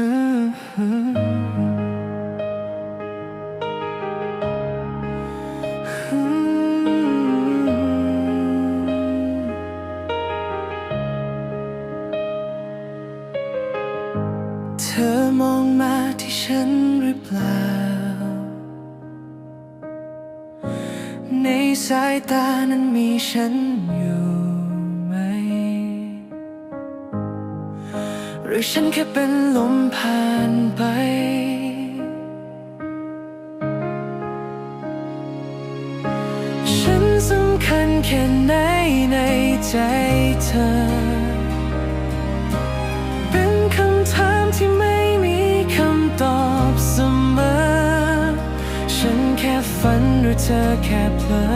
เธอมองมาที่ฉันหรือเปล่า ในสายตานั้นมีฉันอยู่ หรือฉันแค่เป็นลมผ่านไป ฉันสำคัญแค่ไหนในใจเธอ เป็นคำถามที่ไม่มีคำตอบเสมอ ฉันแค่ฝันหรือเธอแค่เพลอ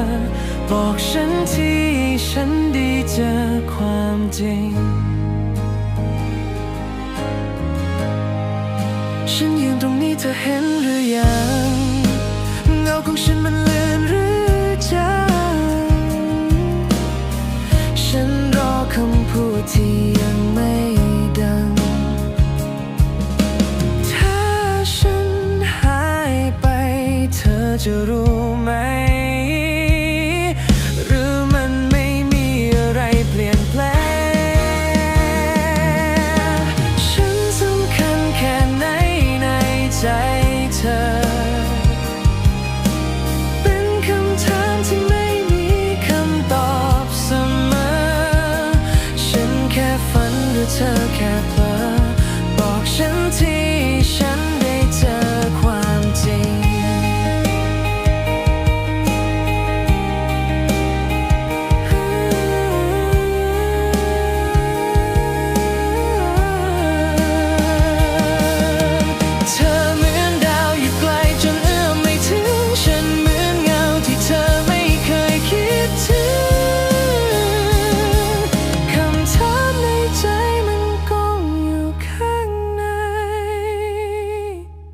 บอกฉันที่ฉันด้เจอความจริง ฉันยืนตรงนี้เธอเห็นหรือยัง เงาของฉันมันเลือนหรือจางฉันรอคำพูดที่ยังไม่ดัง ถ้าฉันหายไปเธอจะรู้ไหม เธอแค่เพลอบอกฉันที